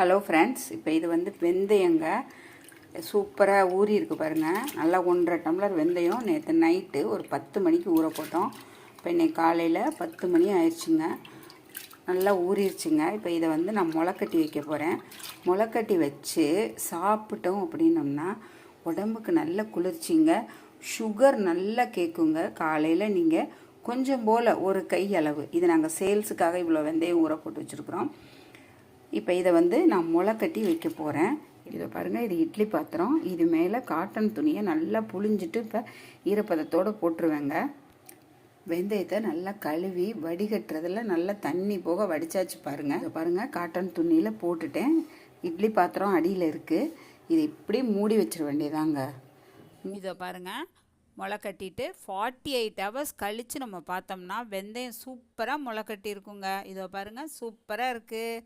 Hello friends இப்போ இது வந்து வெந்தயங்க. சூப்பராக ஊறி இருக்கு பாருங்கள் நல்லா ஒன்றரை டம்ளர் வெந்தயம். நேற்று நைட்டு ஒரு பத்து மணிக்கு ஊற போட்டோம். இப்போ இன்னைக்கு காலையில் பத்து மணி ஆயிடுச்சுங்க. நல்லா ஊறிடுச்சுங்க. இப்போ இதை வந்து நான் முளைக்கட்டி வைக்க போகிறேன் முளைக்கட்டி வச்சு சாப்பிட்டோம் அப்படின்னோம்னா உடம்புக்கு நல்ல குளிர்ச்சிங்க. சுகர் நல்லா கேட்குங்க காலையில் நீங்கள் கொஞ்சம் போல் ஒரு கை அளவு. இது நாங்கள் சேல்ஸுக்காக இவ்வளோ வெந்தயம் ஊற போட்டு வச்சுருக்குறோம். இப்போ இதை வந்து நான் முளை கட்டி வைக்க போகிறேன் இதை பாருங்கள் இது இட்லி பாத்திரம். இது மேலே காட்டன் துணியை நல்லா புழிஞ்சிட்டு இப்போ ஈரப்பதத்தோடு போட்டுருவேங்க. வெந்தயத்தை நல்லா கழுவி வடிகட்டுறதுல நல்லா தண்ணி போக வடிச்சாச்சு பாருங்கள் இதை பாருங்கள் காட்டன் துணியில் போட்டுட்டேன். இட்லி பாத்திரம் அடியில் இருக்குது இது இப்படி மூடி வச்சிட வேண்டியதாங்க. இதை பாருங்கள் முளை கட்டிட்டு ஃபார்ட்டி எயிட் ஹவர்ஸ் கழித்து நம்ம பார்த்தோம்னா வெந்தயம் சூப்பராக முளை கட்டியிருக்குங்க இருக்குங்க. இதோ பாருங்கள் சூப்பராக இருக்குது